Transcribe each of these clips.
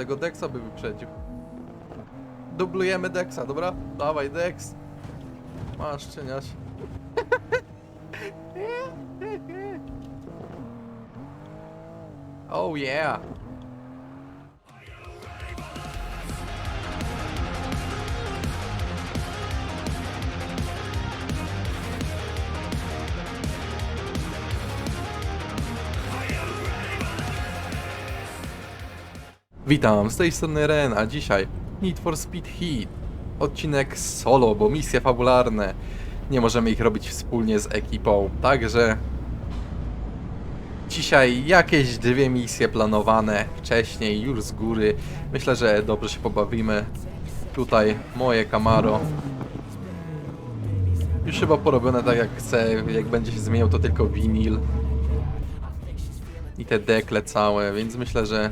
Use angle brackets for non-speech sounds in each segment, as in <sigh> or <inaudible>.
tego Dexa by wyprzedził. Dublujemy Dexa, dobra? Dawaj Dex. Masz, cieniaś. <laughs> oh yeah. Witam, z tej strony Ren, a dzisiaj Need for Speed Heat. Odcinek solo, bo misje fabularne. Nie możemy ich robić wspólnie z ekipą, także... Dzisiaj jakieś dwie misje planowane wcześniej, już z góry. Myślę, że dobrze się pobawimy. Tutaj moje Camaro. Już chyba porobione tak jak chcę, jak będzie się zmieniał to tylko winil. I te dekle całe, więc myślę, że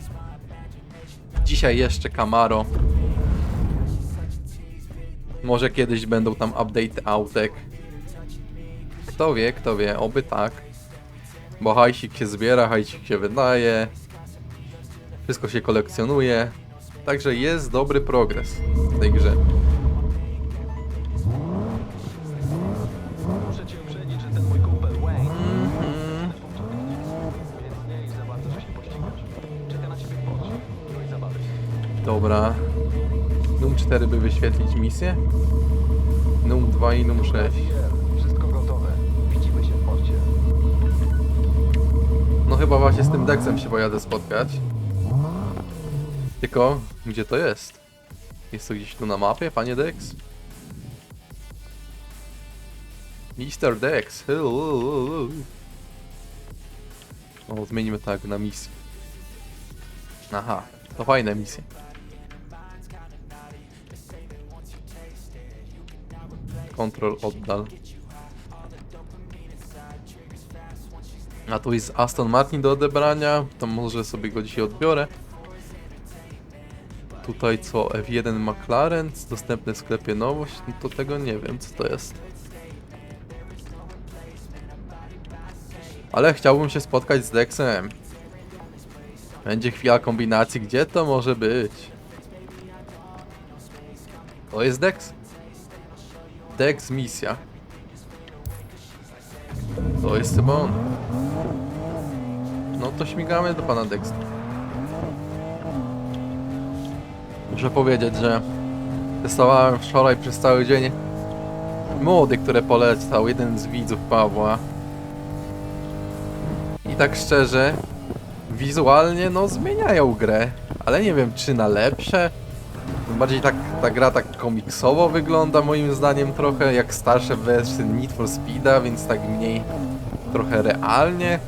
Dzisiaj jeszcze Camaro. Może kiedyś będą tam update autek. Kto wie, kto wie, oby tak. Bo hajsik się zbiera, hajsik się wydaje. Wszystko się kolekcjonuje. Także jest dobry progres w tej grze. Dobra. Num 4 by wyświetlić misję. Num 2 i Num 6. Wszystko gotowe. Widzimy się w porcie. No chyba właśnie z tym Dexem się pojadę spotkać. Tylko, gdzie to jest? Jest to gdzieś tu na mapie, panie Dex? Mr. Dex. hello. O, zmienimy tak na misję. Aha, to fajne misje. Kontrol oddal. A tu jest Aston Martin do odebrania, to może sobie go dzisiaj odbiorę. Tutaj co, F1 McLaren, dostępny w sklepie nowość, no to tego nie wiem co to jest. Ale chciałbym się spotkać z Dexem. Będzie chwila kombinacji, gdzie to może być? To jest Dex? Dex misja. To jest chyba on. No to śmigamy do pana Dextra. Muszę powiedzieć, że testowałem wczoraj przez cały dzień mody, które polecał jeden z widzów Pawła. I tak szczerze, wizualnie no zmieniają grę, ale nie wiem czy na lepsze. Bardziej tak ta gra tak komiksowo wygląda moim zdaniem trochę jak starsze wersje Need for Speeda, więc tak mniej trochę realnie.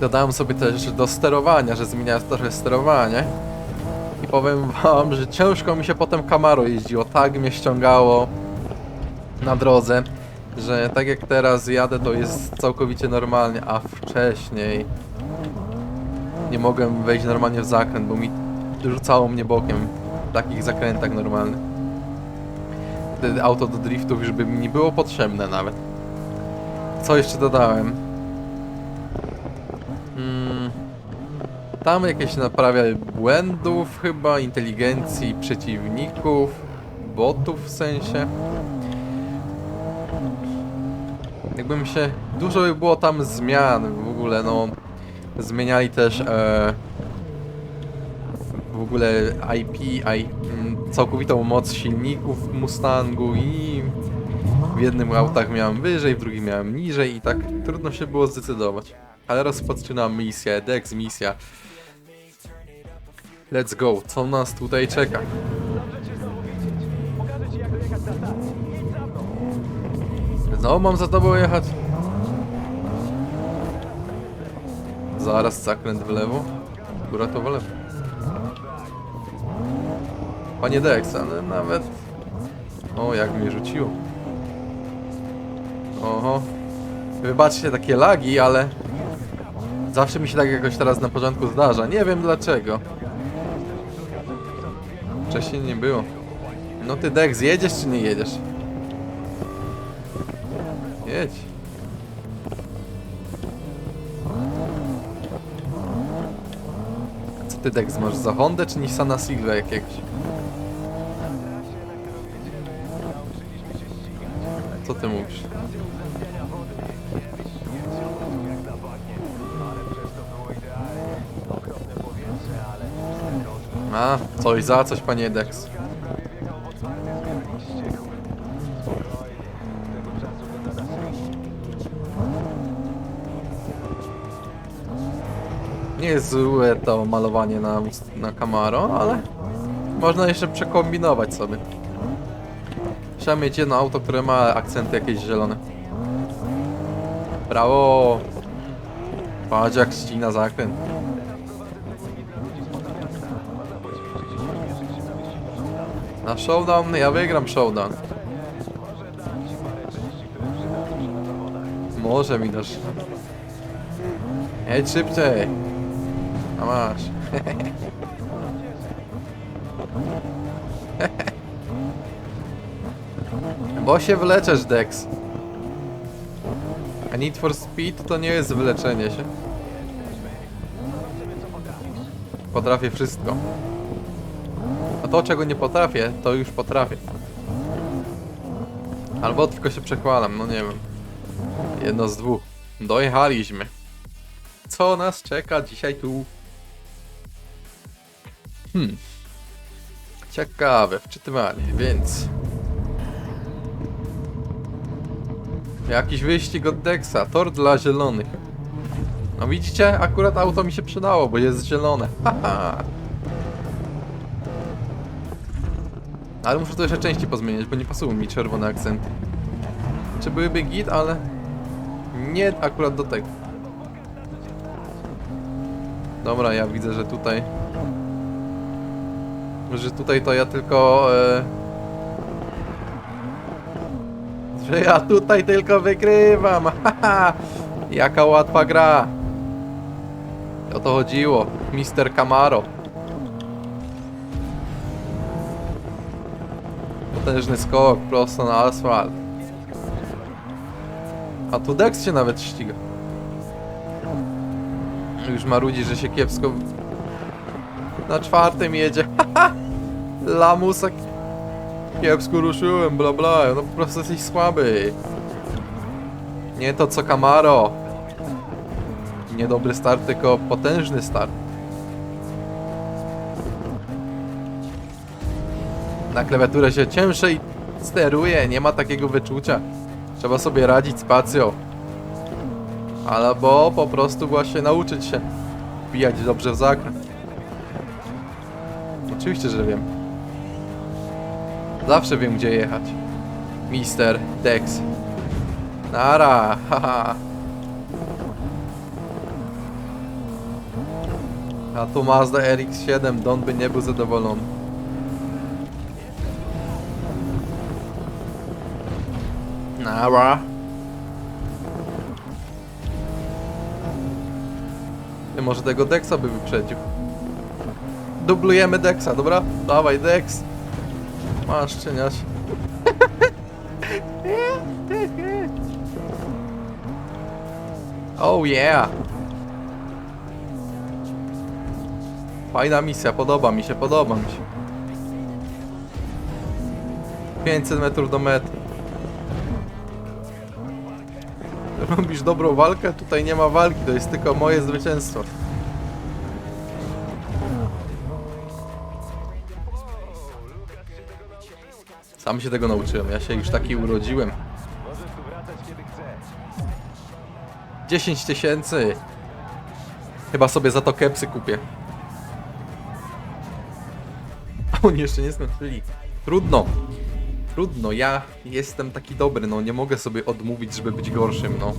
Dodałem sobie też do sterowania, że zmienia trochę sterowanie. I powiem wam, że ciężko mi się potem Camaro jeździło, tak mnie ściągało na drodze, że tak jak teraz jadę to jest całkowicie normalnie, a wcześniej nie mogłem wejść normalnie w zakręt, bo mi rzucało mnie bokiem w takich zakrętach normalnych. Wtedy auto do driftów już by mi nie było potrzebne nawet. Co jeszcze dodałem? Mm, tam jakieś naprawia błędów chyba, inteligencji przeciwników, botów w sensie. Jakbym się... Dużo by było tam zmian w ogóle, no... Zmieniali też e, w ogóle IP, I, mm, całkowitą moc silników Mustangu i w jednym autach miałem wyżej, w drugim miałem niżej i tak trudno się było zdecydować. Ale rozpoczynam misję, Dex misja. Let's go, co nas tutaj czeka? Znowu mam za tobą jechać? Zaraz zakręt w lewo. Góra to w lewo. Panie Dex, ale nawet... O, jak mnie rzuciło. Oho. Wybaczcie takie lagi, ale... Zawsze mi się tak jakoś teraz na porządku zdarza. Nie wiem dlaczego. Wcześniej nie było. No ty Dex, jedziesz czy nie jedziesz? Jedź. Co ty Dex masz za Hondę czy Nissana Silva jakiegoś? Ty mówisz? A, coś za coś, panie Dex. Nie jest złe to malowanie na, na Camaro, ale można jeszcze przekombinować sobie. Trzeba mieć jedno auto, które ma akcenty jakieś zielone. Brawo! Patrz jak ścina zakręt. Na showdown? Ja wygram showdown. Może mi dasz. Jedź szybciej. A masz. <laughs> Bo się wleczesz, Dex. A Need for Speed to nie jest wyleczenie się. Potrafię wszystko. A to, czego nie potrafię, to już potrafię. Albo tylko się przechwalam, no nie wiem. Jedno z dwóch. Dojechaliśmy. Co nas czeka dzisiaj tu? Hmm. Ciekawe wczytywanie, więc... Jakiś wyścig od Dexa, tor dla zielonych. No widzicie, akurat auto mi się przydało, bo jest zielone. <laughs> Haha. Ale muszę to jeszcze częściej pozmieniać, bo nie pasują mi czerwone akcenty. Czy byłyby git, ale... Nie akurat do tego. Dobra, ja widzę, że tutaj... Że tutaj to ja tylko... E... Że ja tutaj tylko wygrywam! <laughs> Haha! Jaka łatwa gra! O to chodziło. Mister Camaro. Potężny skok prosto na asfalt. A tu Dex się nawet ściga. Już marudzi, że się kiepsko... Na czwartym jedzie. <laughs> Haha! Kiepsko ruszyłem, bla bla. No po prostu jesteś słaby. Nie to co Camaro. Niedobry start, tylko potężny start. Na klawiaturę się ciężej steruje, nie ma takiego wyczucia. Trzeba sobie radzić spacją. Albo po prostu właśnie nauczyć się wbijać dobrze w zakręt. Oczywiście, że wiem. Zawsze wiem, gdzie jechać. Mister Dex. Nara, haha. A tu Mazda RX-7, Don by nie był zadowolony. Nara. Ty może tego Dexa by wyprzedził. Dublujemy Dexa, dobra? Dawaj Dex. Masz czyniać. oh yeah. Fajna misja, podoba mi się, podoba mi się. 500 metrów do mety. Robisz dobrą walkę? Tutaj nie ma walki, to jest tylko moje zwycięstwo. Sam się tego nauczyłem, ja się już taki urodziłem. 10 tysięcy! Chyba sobie za to kepsy kupię. A oni jeszcze nie skończyli. Trudno. Trudno, ja jestem taki dobry, no nie mogę sobie odmówić, żeby być gorszym, no.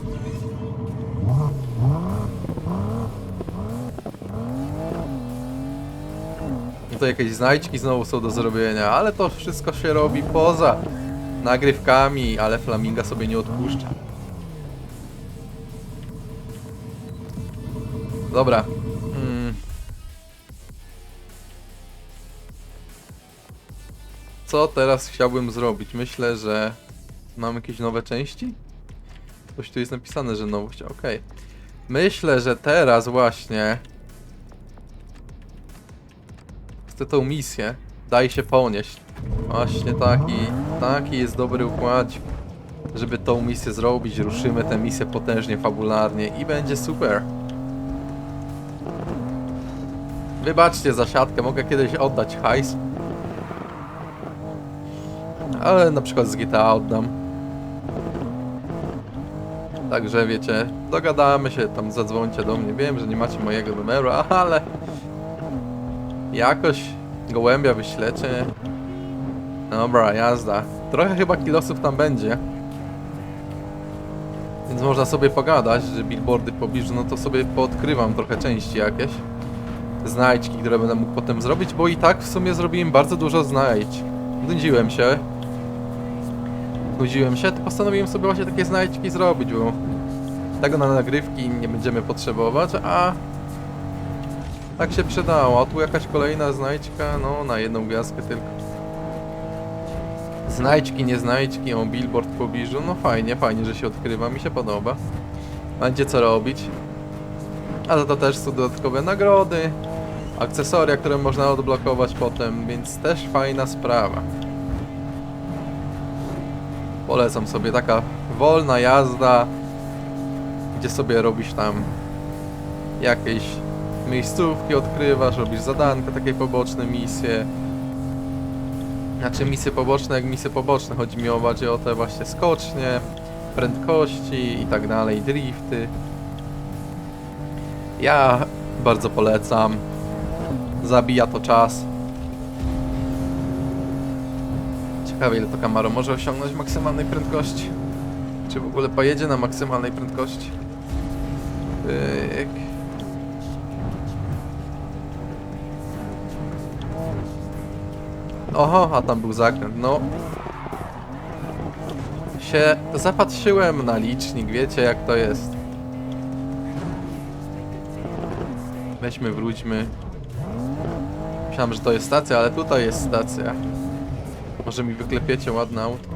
Jakieś znajdźki znowu są do zrobienia, ale to wszystko się robi poza nagrywkami, ale Flaminga sobie nie odpuszcza. Dobra. Mm. Co teraz chciałbym zrobić? Myślę, że mam jakieś nowe części? Coś tu jest napisane, że nowość, okej. Myślę, że teraz właśnie chcę tą misję, daj się ponieść. Właśnie taki, taki jest dobry układ. Żeby tą misję zrobić, ruszymy tę misję potężnie, fabularnie i będzie super. Wybaczcie za siatkę, mogę kiedyś oddać hajs. Ale na przykład z GTA oddam. Także wiecie, dogadamy się, tam zadzwońcie do mnie. Wiem, że nie macie mojego numeru, <laughs> ale jakoś gołębia wyślecie. Dobra, jazda. Trochę chyba kilosów tam będzie. Więc można sobie pogadać, że billboardy w pobliżu, no to sobie poodkrywam trochę części jakieś. Znajdźki, które będę mógł potem zrobić, bo i tak w sumie zrobiłem bardzo dużo znajdź. Nudziłem się. Nudziłem się, to postanowiłem sobie właśnie takie znajdźki zrobić, bo tego na nagrywki nie będziemy potrzebować, a tak się przydało. A tu jakaś kolejna znajdźka, no na jedną gwiazdkę tylko. Znajdźki, nie znajdźki, o billboard w pobliżu, no fajnie, fajnie, że się odkrywa, mi się podoba. Będzie co robić. A za to też są dodatkowe nagrody, akcesoria, które można odblokować potem, więc też fajna sprawa. Polecam sobie taka wolna jazda, gdzie sobie robisz tam jakieś miejscówki, odkrywasz, robisz zadanka, takie poboczne misje. Znaczy misje poboczne jak misje poboczne, chodzi mi o bardziej o te właśnie skocznie, prędkości i tak dalej, drifty. Ja bardzo polecam. Zabija to czas. Ciekawe ile to Camaro może osiągnąć maksymalnej prędkości. Czy w ogóle pojedzie na maksymalnej prędkości? Pyk. Oho, a tam był zakręt, no. Się zapatrzyłem na licznik, wiecie jak to jest. Weźmy, wróćmy. Myślałem, że to jest stacja, ale tutaj jest stacja. Może mi wyklepiecie ładne auto?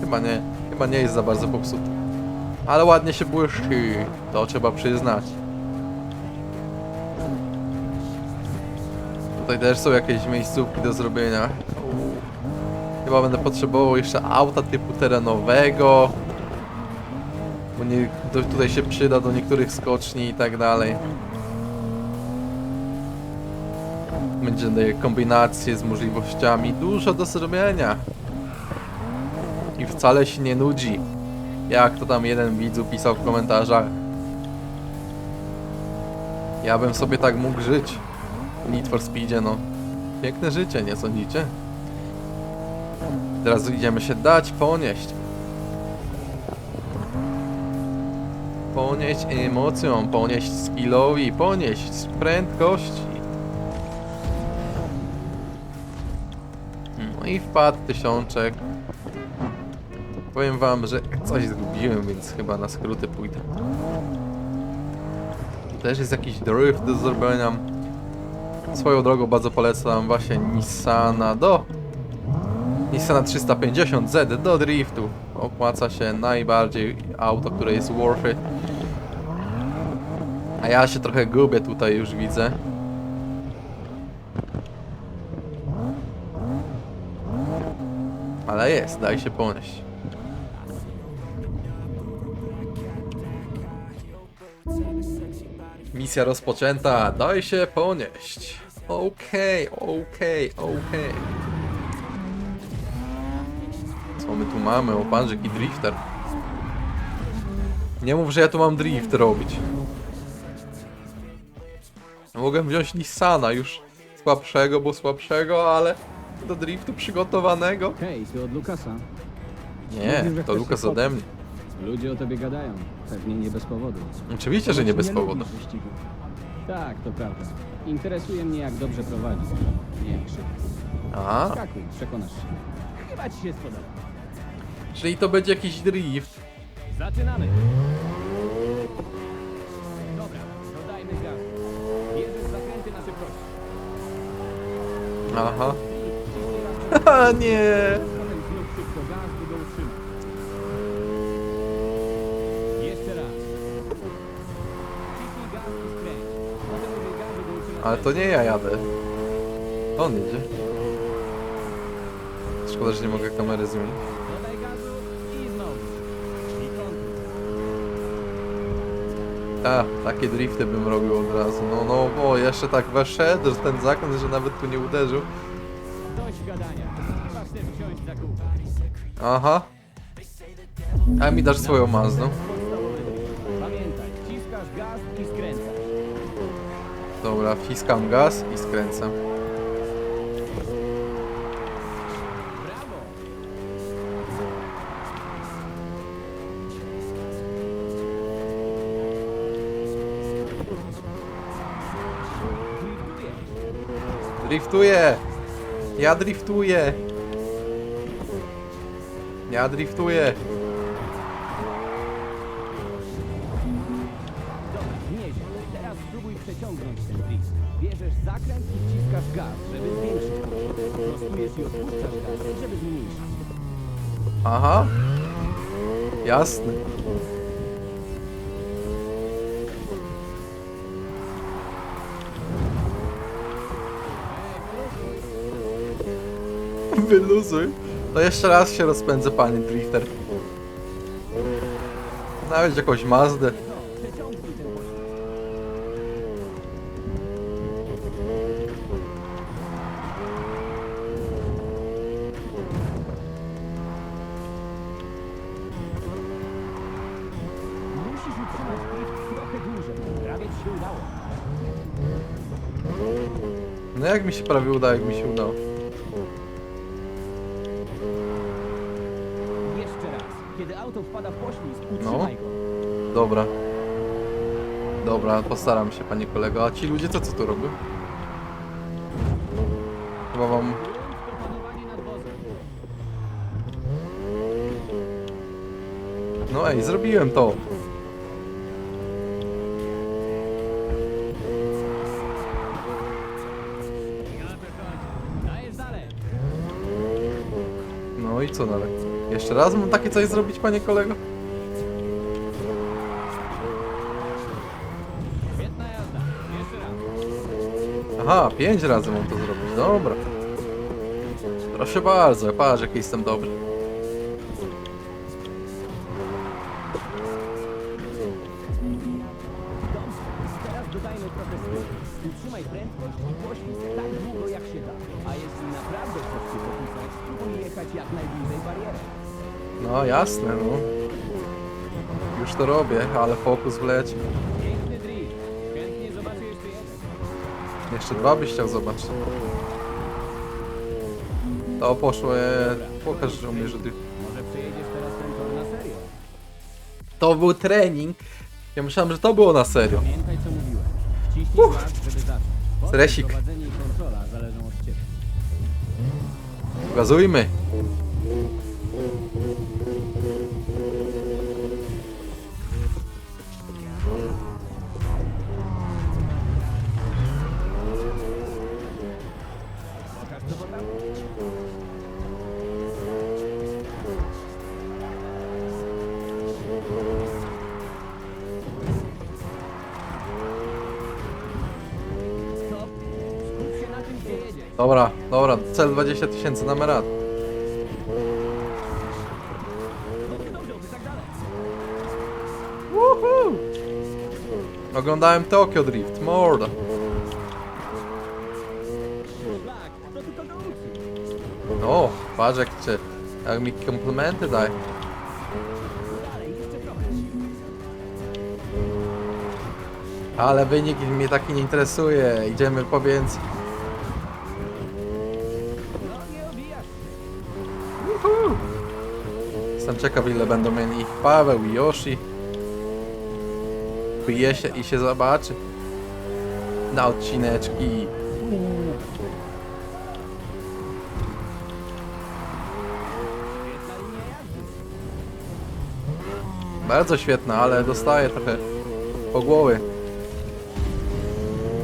Chyba nie. Chyba nie jest za bardzo popsute. Ale ładnie się błyszczy. To trzeba przyznać. Tutaj też są jakieś miejscówki do zrobienia. Chyba będę potrzebował jeszcze auta typu terenowego. Bo nie, to tutaj się przyda do niektórych skoczni i tak dalej. Będzie kombinacje z możliwościami. Dużo do zrobienia. I wcale się nie nudzi. Jak to tam jeden widzu pisał w komentarzach. Ja bym sobie tak mógł żyć. W Need for Speedzie, no. Piękne życie, nie sądzicie? Teraz idziemy się dać ponieść. Ponieść emocją, ponieść skillowi, ponieść prędkości. No i wpadł tysiączek. Powiem wam, że coś zgubiłem, więc chyba na skróty pójdę. Też jest jakiś drift do zrobienia. Swoją drogą bardzo polecam właśnie Nissana do Nissana 350Z do driftu. Opłaca się najbardziej auto, które jest worth it. A ja się trochę gubię tutaj już widzę. Ale jest, daj się ponieść. Misja rozpoczęta, daj się ponieść. Okej, okej, okej. Co my tu mamy? O, pan, jaki drifter. Nie mów, że ja tu mam drift robić. Mogę wziąć Nissana już słabszego, bo słabszego, ale do driftu przygotowanego. Hej, ty od Lukasa. Nie, to Lukas ode mnie. Ludzie o tobie gadają. Pewnie nie bez powodu. Oczywiście, że nie bez powodu. lubisz wyścigów. Tak, to prawda. Interesuje mnie, jak dobrze prowadzisz. Nie jak szybko. A, Skakuj, przekonasz się. Chyba ci się spodoba. czyli to będzie jakiś drift. Zaczynamy! Dobra, dodajmy gaz. Bierzesz zakręty na szybkość. Aha. I ciśnij <laughs> raz. Nie. Ale to nie ja jadę. On jedzie. Szkoda, że nie mogę kamery zmienić. A, takie drifty bym robił od razu. No, no, bo jeszcze tak weszedł, że ten zakręt, że nawet tu nie uderzył. Aha. A mi dasz swoją Mazdą. Dobra, wciskam gaz i skręcam. Driftuję! Ja driftuję! Ja driftuję! Aha. Jasne. Wyluzuj. To jeszcze raz się rozpędzę, panie drifter. Nawet jakąś Mazdę. Się udało. No jak mi się prawie uda, jak mi się udało. Jeszcze raz. Kiedy auto wpada w poślizg, No. utrzymaj go. Dobra. Dobra, postaram się, panie kolego. A ci ludzie co, co tu robią? Chyba wam... Grunt to panowanie nad wozem. No ej, zrobiłem to. I co dalej? Jeszcze raz mam takie coś zrobić, panie kolego? Aha, pięć razy mam to zrobić, dobra. Proszę bardzo, patrz jaki jestem dobry. Jasne, no. Już to robię, ale fokus wleci. Piękny drift. Chętnie zobaczę jeszcze jeden. Jeszcze dwa byś chciał zobaczyć. To poszło, e... pokaż, że umiesz. Może przejedziesz teraz ten tor na serio? To był trening. Ja myślałem, że to było na serio. Pamiętaj co mówiłem. Wciśnij gaz, żeby zacząć. Potem Stresik. prowadzenie i kontrola zależą od ciebie. Gazujmy. Dobra, dobra, cel 20 tysięcy tak dalej. Woohoo! Oglądałem Tokyo Drift, morda. O, patrz jak cię, jak mi komplementy daj. Ale wynik mnie taki nie interesuje, idziemy po więcej. Ciekaw ile będą mieli Paweł i Yoshi. Pije się i się zobaczy. Na odcineczki. Bardzo świetna, ale dostaję trochę po głowie.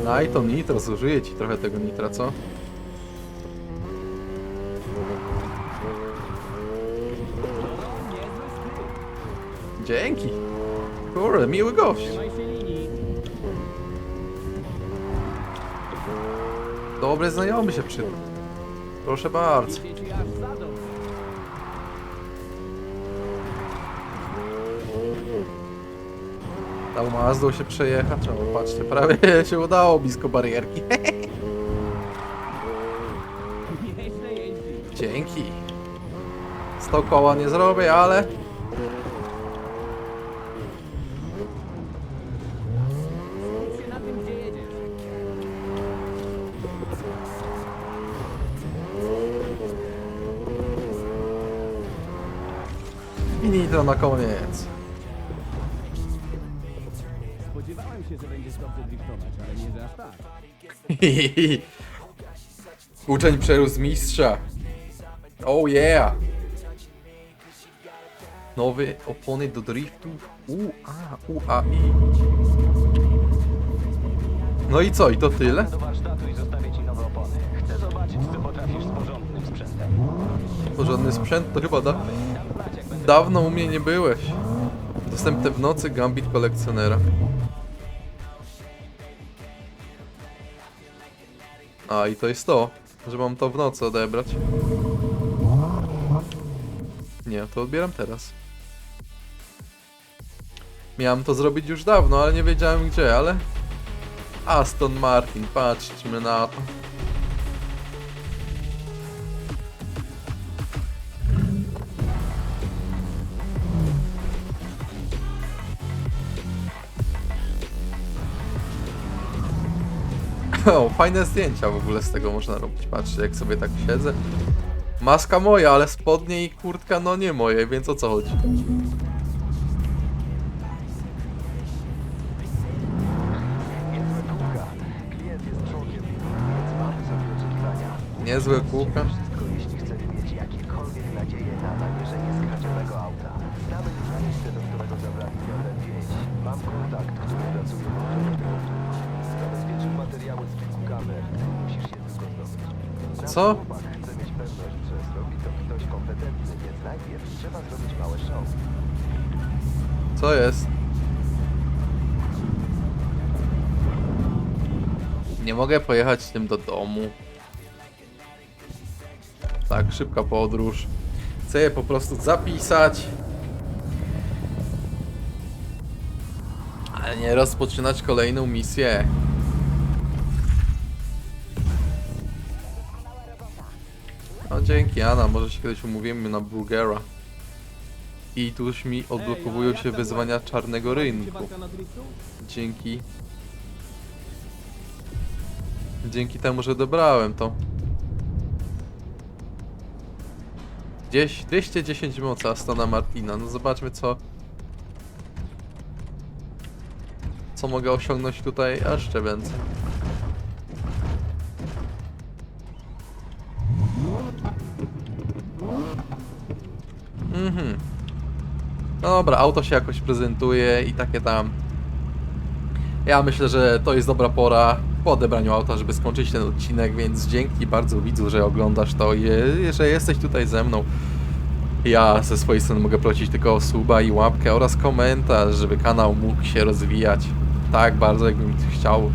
Daj to nitro, zużyję ci trochę tego nitra, co? Dzięki. Kurde, miły gość. Dobry znajomy się przydał. Proszę bardzo. Tą Mazdą się przejechać, o patrzcie, prawie <laughs> się udało blisko barierki. <laughs> Dzięki. 100 koła nie zrobię, ale... Na koniec. Spodziewałem się, że będziesz dobrze driftować, ale nie że aż tak. <laughs> Uczeń przerósł mistrza. Oh yeah! Nowe opony do driftów. UA, UAI. No i co, i to tyle? Do warsztatu i zostawię ci nowe opony. Chcę zobaczyć, co potrafisz z porządnym sprzętem. Porządny sprzęt to chyba da... Jak. Dawno u mnie nie byłeś. Dostępne w nocy Gambit kolekcjonera. A i to jest to, że mam to w nocy odebrać. Nie, to odbieram teraz. Miałem to zrobić już dawno, ale nie wiedziałem gdzie, ale... Aston Martin, patrzmy na to. <laughs> O, fajne zdjęcia w ogóle z tego można robić. Patrzcie, jak sobie tak siedzę. Maska moja, ale spodnie i kurtka no nie moje, więc o co chodzi? Niezłe kółka. Show. Co jest? Nie mogę pojechać tym do domu. Tak, szybka podróż. Chcę je po prostu zapisać. Ale nie rozpoczynać kolejną misję. No dzięki Anna, może się kiedyś umówimy na Bulgara. I tu już mi odblokowują się wyzwania czarnego rynku. Na? Dzięki. Dzięki temu, że dobrałem to. Gdzieś 210 mocy Astona Martina. No zobaczmy co. Co mogę osiągnąć tutaj jeszcze więcej. Mhm. No dobra, auto się jakoś prezentuje i takie tam. Ja myślę, że to jest dobra pora po odebraniu auta, żeby skończyć ten odcinek, więc dzięki bardzo widzu, że oglądasz to i że jesteś tutaj ze mną. Ja ze swojej strony mogę prosić tylko o suba i łapkę oraz komentarz, żeby kanał mógł się rozwijać tak bardzo, jakbym chciał.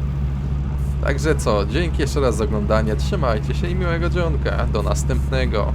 Także co, dzięki jeszcze raz za oglądanie, trzymajcie się i miłego dzionka. Do następnego.